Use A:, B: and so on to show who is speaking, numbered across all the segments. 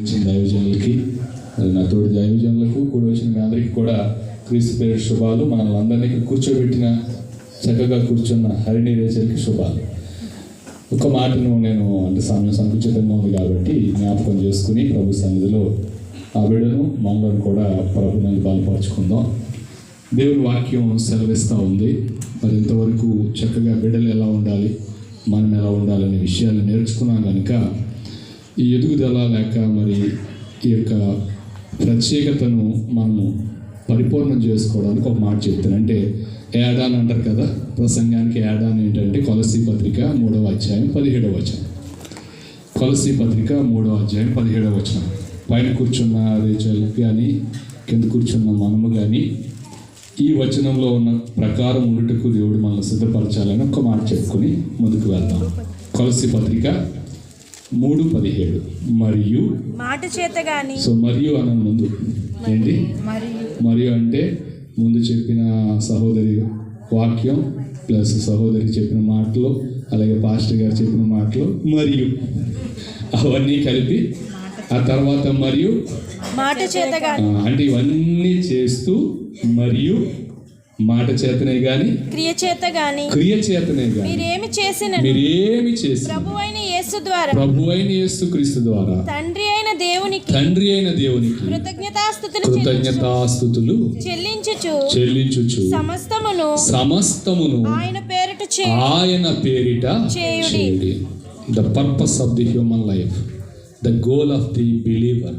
A: వచ్చిన దైవజనులకి మరి నా తోటి దైవజనులకు కూడా వచ్చిన మీ అందరికీ కూడా క్రీస్తు పేరు శుభాలు. మనల్ని అందరినీ కూర్చోబెట్టిన చక్కగా కూర్చున్న హరిణి రేచలకి శుభాలు. ఒక మాటను నేను అంటే సమయం సంకుచితంగా ఉంది కాబట్టి జ్ఞాపకం చేసుకుని ప్రభు సన్నిధిలో ఆ బిడ్డను మనలను కూడా ప్రభుత్వం బలపరుచుకుందాం. దేవుని వాక్యం సెలవిస్తూ ఉంది. మరి ఇంతవరకు చక్కగా బిడ్డలు ఎలా ఉండాలి మనం ఎలా ఉండాలనే విషయాలు నేర్చుకున్నాం కనుక ఈ ఎదుగుదల లేక మరి ఈ యొక్క ప్రత్యేకతను మనము పరిపూర్ణం చేసుకోవడానికి ఒక మాట చెప్తాను. అంటే ఏడాన్ అంటారు కదా ప్రసంగానికి ఏడాన్ ఏంటంటే కొలసీ పత్రిక మూడవ అధ్యాయం పదిహేడవ వచనం. కొలసీ పత్రిక మూడవ అధ్యాయం పదిహేడవ వచనం. పైన కూర్చున్న రేచల్ కానీ కింద కూర్చున్న మనము కానీ ఈ వచనంలో ఉన్న ప్రకారం ఉండుటకు దేవుడు మనల్ని సిద్ధపరచాలని ఒక మాట చెప్పుకొని ముందుకు వెళ్దాం. కొలసి పత్రిక మూడు పదిహేడు. మరియు
B: మాట చేత గాని
A: సో మరియు అన్న ముందు. ఏంటి?
B: మరియు
A: అంటే ముందు చెప్పిన సహోదరి వాక్యం ప్లస్ సహోదరి చెప్పిన మాటలు అలాగే పాస్టర్ గారు చెప్పిన మాటలు మరియు అవన్నీ కలిపి ఆ తర్వాత మరియు
B: మాట చేత
A: అంటే ఇవన్నీ చేస్తూ మరియు మాట చేతనే గాని
B: క్రియ చేత గాని
A: క్రియ చేతనే గాని
B: మీరేమి చేసిన
A: మీరేమి చేసి
B: ప్రభు అయిన యేసు ద్వారా.
A: ప్రభు అయిన యేసు క్రీస్తు ద్వారా.
B: తండ్రి అయిన దేవునికి
A: తండ్రి అయిన దేవునికి
B: కృతజ్ఞతాస్థుతులు
A: కృతజ్ఞతాస్థుతులు
B: చెల్లించుచు
A: చెల్లించుచు
B: సమస్తమును
A: సమస్తమును
B: ఆయన పేరిట
A: ఆయన పేరిట
B: చేయుడి.
A: చేయుడి. The purpose of the human life the goal of the believer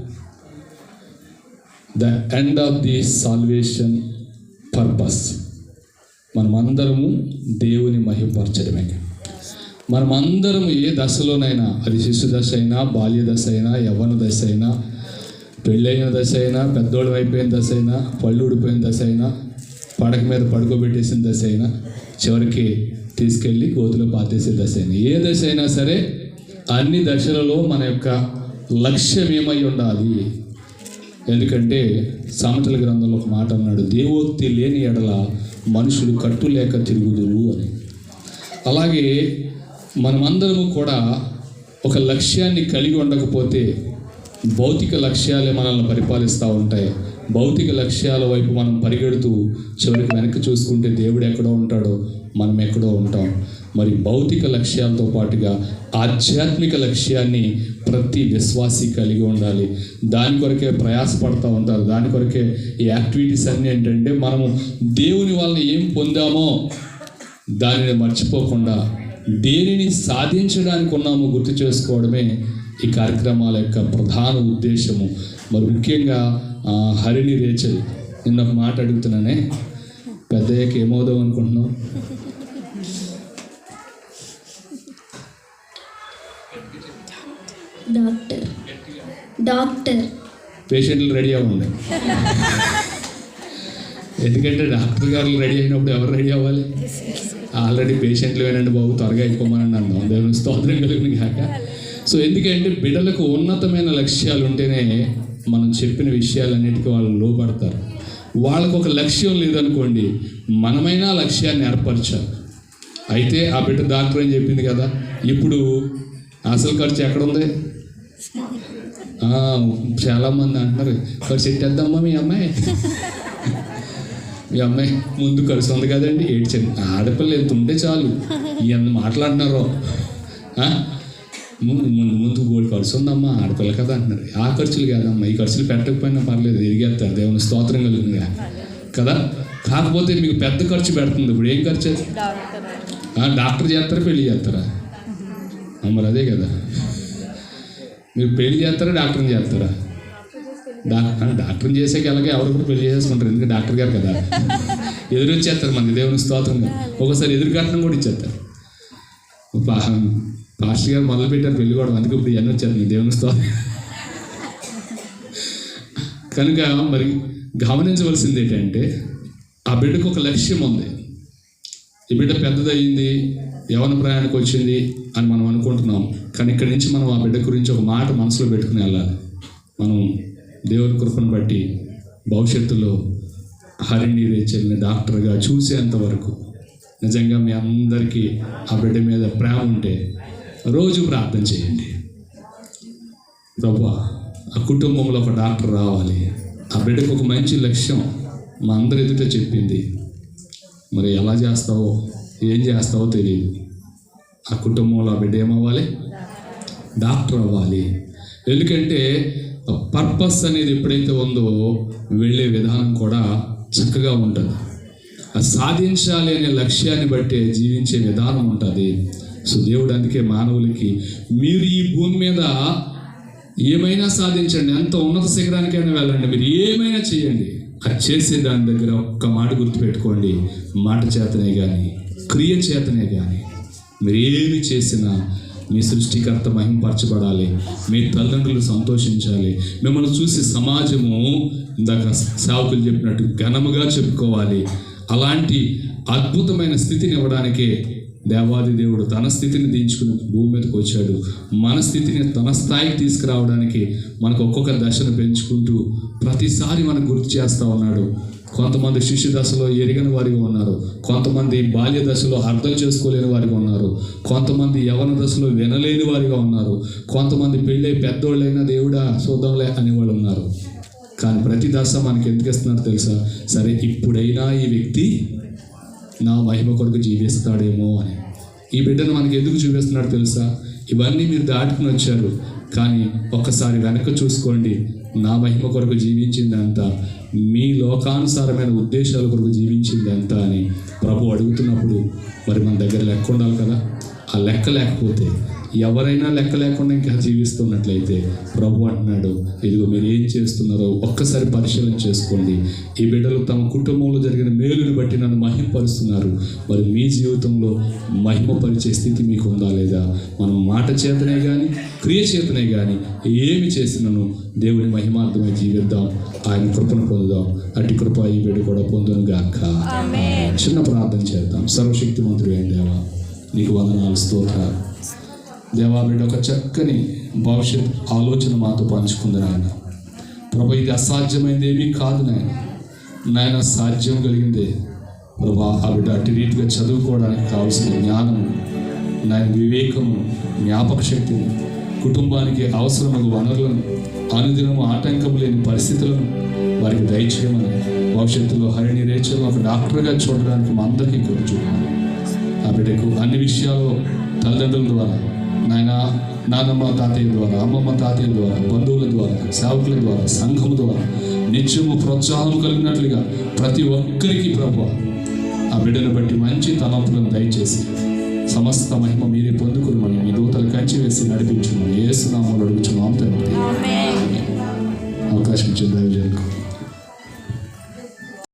A: the end of the salvation purpose మనమందరము దేవుని మహిమపరచడమే మనమందరం ఏ దశలోనైనా అది శిశు దశ అయినా బాల్య దశ అయినా యవ్వన దశ అయినా పెళ్ళైన దశ అయినా పెద్దోళ్ళు అయిపోయిన దశ అయినా పళ్ళు ఊడిపోయిన దశ అయినా పడక మీద పడుకోబెట్టేసిన దశ అయినా చివరికి తీసుకెళ్ళి గోతులో పాతేసే దశ అయినా. ఏ దశ అయినా సరే అన్ని దశలలో మన యొక్క లక్ష్యం ఏమై ఉండాలి. ఎందుకంటే సామెతల గ్రంథంలో ఒక మాట అన్నాడు దేవోక్తి లేని ఎడల మనుషులు కట్టు లేక తిరుగుదురు అని. అలాగే మనమందరము కూడా ఒక లక్ష్యాన్ని కలిగి ఉండకపోతే భౌతిక లక్ష్యాలే మనల్ని పరిపాలిస్తూ ఉంటాయి. భౌతిక లక్ష్యాల వైపు మనం పరిగెడుతూ చివరికి వెనక్కి చూసుకుంటే దేవుడు ఎక్కడో ఉంటాడో మనం ఎక్కడో ఉంటాం. మరి భౌతిక లక్ష్యాలతో పాటుగా ఆధ్యాత్మిక లక్ష్యాన్ని ప్రతి విశ్వాసి కలిగి ఉండాలి. దాని కొరకే ప్రయాసపడుతూ ఉంటారు. దాని కొరకే ఈ యాక్టివిటీస్ అన్నీ ఏంటంటే మనము దేవుని వలన ఏం పొందామో దానిని మర్చిపోకుండా దేనిని సాధించడానికి ఉన్నామో గుర్తు చేసుకోవడమే ఈ కార్యక్రమాల యొక్క ప్రధాన ఉద్దేశము మరి ముఖ్యంగా హరిణి రేచల్. నిన్న ఒక మాట అడుగుతున్నానే పెద్దయ్యకి ఏమవుదాం అనుకుంటున్నావు?
C: డాక్టర్. డాక్టర్.
A: పేషెంట్లు రెడీ అవ్వండి. ఎందుకంటే డాక్టర్ గారు రెడీ అయినప్పుడు ఎవరు రెడీ అవ్వాలి? ఆల్రెడీ పేషెంట్లు వినండి బాబు త్వరగా అయిపోమని అన్నాం దేవుని స్తోత్రం కలిగిన కాక సో ఎందుకంటే బిడ్డలకు ఉన్నతమైన లక్ష్యాలు ఉంటేనే మనం చెప్పిన విషయాలన్నిటికీ వాళ్ళు లోపడతారు వాళ్ళకు ఒక లక్ష్యం లేదనుకోండి మనమైనా లక్ష్యాన్ని ఏర్పరచాలి. అయితే ఆ బిడ్డ డాక్టర్ అని చెప్పింది కదా ఇప్పుడు అసలు ఖర్చు ఎక్కడ ఉంది చాలా మంది అంటున్నారు ఖర్చు ఎట్టేద్దామా మీ అమ్మాయి? మీ అమ్మాయి ముందు ఖర్చు ఉంది కదండి ఏడ్చండి. ఆడపిల్ల ఎంత ఉంటే చాలు ఎంత మాట్లాడినారో మన ముందు ముందు గోల్డ్ ఖర్చు ఉందమ్మా ఆడపిల్ల కదా అంటున్నారు. ఆ ఖర్చులు కాదమ్మా ఈ ఖర్చులు పెట్టకపోయినా పర్లేదు ఎరిగేస్తారు. దేవుని స్తోత్రం కలుగుతుంది కదా. కాకపోతే మీకు పెద్ద ఖర్చు పెడుతుంది. ఇప్పుడు ఏం ఖర్చు? డాక్టర్ చేస్తారా పెళ్ళి చేస్తారా? ఆ, మరి అదే కదా. మీరు పెళ్ళి చేస్తారా డాక్టర్ని చేస్తారా? డాక్టర్ని చేసాక ఎలాగే ఎవరు కూడా పెళ్ళి చేసుకుంటారు ఎందుకంటే డాక్టర్ గారు కదా. ఎదురు వచ్చేస్తారు మనకి దేవుని స్తోత్రంగా ఒకసారి ఎదురు కట్నం కూడా ఇచ్చేస్తారు. పా- పాస్టర్ గారు మొదలు పెట్టారు పెళ్ళి కూడా అందుకే ఇప్పుడు ఇవన్నీ వచ్చేస్తుంది దేవుని స్తోత్రం. కనుక మరి గమనించవలసింది ఏంటంటే ఆ బిడ్డకు ఒక లక్ష్యం ఉంది. ఈ బిడ్డ పెద్దదయ్యింది యవన ప్రయాణానికి వచ్చింది అని మనం అనుకుంటున్నాం. కానీ ఇక్కడి నుంచి మనం ఆ బిడ్డ గురించి ఒక మాట మనసులో పెట్టుకుని వెళ్ళాలి. మనం దేవుని కృపను బట్టి భవిష్యత్తులో హరిణి రేచల్ని డాక్టర్గా చూసేంత వరకు నిజంగా మీ అందరికీ ఆ బిడ్డ మీద ప్రేమ ఉంటే రోజు ప్రార్థన చేయండి. ప్రభా ఆ కుటుంబంలో ఒక డాక్టర్ రావాలి. ఆ బిడ్డకు ఒక మంచి లక్ష్యం మా అందరి ఎదుట చెప్పింది. మరి ఎలా చేస్తావో ఏం చేస్తావో తెలియదు ఆ కుటుంబంలో ఆ బిడ్డ ఏమవ్వాలి? డాక్టర్ అవ్వాలి. ఎందుకంటే పర్పస్ అనేది ఎప్పుడైతే ఉందో వెళ్ళే విధానం కూడా చక్కగా ఉంటుంది. అది సాధించాలి అనే లక్ష్యాన్ని బట్టి జీవించే విధానం ఉంటుంది. సో దేవుడు అందుకే మానవులకి. మీరు ఈ భూమి మీద ఏమైనా సాధించండి అంత ఉన్నత శిఖరానికైనా వెళ్ళండి మీరు ఏమైనా చేయండి. అది చేసే దాని దగ్గర ఒక్క మాట గుర్తుపెట్టుకోండి. మాట చేతనే కానీ క్రియ చేతనే కానీ మీరు ఏమి చేసినా మీ సృష్టికర్త మహింపరచబడాలి మీ తల్లిదండ్రులు సంతోషించాలి మిమ్మల్ని చూసి సమాజము ఇందాక సేవకులు చెప్పినట్టు ఘనముగా చెప్పుకోవాలి. అలాంటి అద్భుతమైన స్థితిని ఇవ్వడానికే దేవాది దేవుడు తన స్థితిని దించుకుని భూమి మీదకి వచ్చాడు. మన స్థితిని తన స్థాయికి తీసుకురావడానికి మనకు ఒక్కొక్క దశను పెంచుకుంటూ ప్రతిసారి మనకు గుర్తు చేస్తూ ఉన్నాడు. కొంతమంది శిష్యు దశలో ఎరిగని వారిగా ఉన్నారు. కొంతమంది బాల్య దశలో అర్థం చేసుకోలేని వారిగా ఉన్నారు. కొంతమంది యవన దశలో వినలేని వారిగా ఉన్నారు. కొంతమంది పెళ్ళై పెద్దోళ్ళైనా దేవుడా చూద్దాంలే అనేవాళ్ళు ఉన్నారు. కానీ ప్రతి దశ మనకి ఎందుకు ఇస్తున్నారు తెలుసా? సరే ఇప్పుడైనా ఈ వ్యక్తి నా మహిమ కొరకు జీవిస్తాడేమో అని. ఈ బిడ్డను మనకి ఎందుకు చూపిస్తున్నాడు తెలుసా? ఇవన్నీ మీరు దాటుకుని వచ్చారు. కానీ ఒక్కసారి వెనక్కి చూసుకోండి. నా మహిమ కొరకు జీవించిందంతా మీ లోకానుసారమైన ఉద్దేశాల కొరకు జీవించిందంతా అని ప్రభు అడుగుతున్నప్పుడు మరి మన దగ్గర లెక్క ఉండాలి కదా? ఆ లెక్క లేకపోతే ఎవరైనా లెక్క లేకుండా ఇంకా జీవిస్తున్నట్లయితే ప్రభు అంటున్నాడు ఇదిగో మీరు ఏం చేస్తున్నారో ఒక్కసారి పరిశీలన చేసుకోండి. ఈ బిడ్డలు తమ కుటుంబంలో జరిగిన మేలుని బట్టి నన్ను మహిమపరుస్తున్నారు మరి మీ జీవితంలో మహిమపరిచే స్థితి మీకు ఉందా లేదా? మనం మాట చేతనే కానీ క్రియ చేతనే కానీ ఏమి చేసినను దేవుని మహిమార్థమై జీవిద్దాం. ఆయన కృపను పొందుదాం. అట్టి కృప ఈ బిడ్డ కూడా పొందును గాక. చిన్న ప్రార్థన చేద్దాం. సర్వశక్తిమంతుడు ఏం దేవా నీకు వందనాలు స్తోత్రాలు. దేవా బిడ్డ ఒక చక్కని భవిష్యత్ ఆలోచన మాతో పంచుకుంది నాయన. ప్రభా ఇది అసాధ్యమైంది ఏమీ కాదు నాయన. నాయన సాధ్యం కలిగిందే. ప్రభా ఆ బిడ్డ అటు రీతిగా చదువుకోవడానికి కావాల్సిన జ్ఞానము నాయన వివేకము జ్ఞాపక శక్తిని కుటుంబానికి అవసరమైన వనరులను అనుదినము ఆటంకం లేని పరిస్థితులను వారికి దయచేయమని భవిష్యత్తులో హరిణి రేచలు ఒక డాక్టర్గా చూడడానికి మా అందరికీ కూడా చూడాలి ఆ బిడ్డకు అన్ని విషయాల్లో తల్లిదండ్రుల ద్వారా నాయన నాన్నమ్మ తాతయ్య ద్వారా అమ్మమ్మ తాతయ్య ద్వారా బంధువుల ద్వారా సేవకుల ద్వారా సంఘం ద్వారా నిత్యము ప్రోత్సాహం కలిగినట్లుగా ప్రతి ఒక్కరికి ప్రభు ఆ బిడ్డను బట్టి మంచి తలంపులను దయచేసి సమస్త మహిమ మీరే పొందుకుని మీ దూతలు కంచి వేసి నడిపించున్నాం ఏ సునామాలు అడుగుచున్నాం తండ్రి. అవకాశం ఇచ్చిన దయచేయకు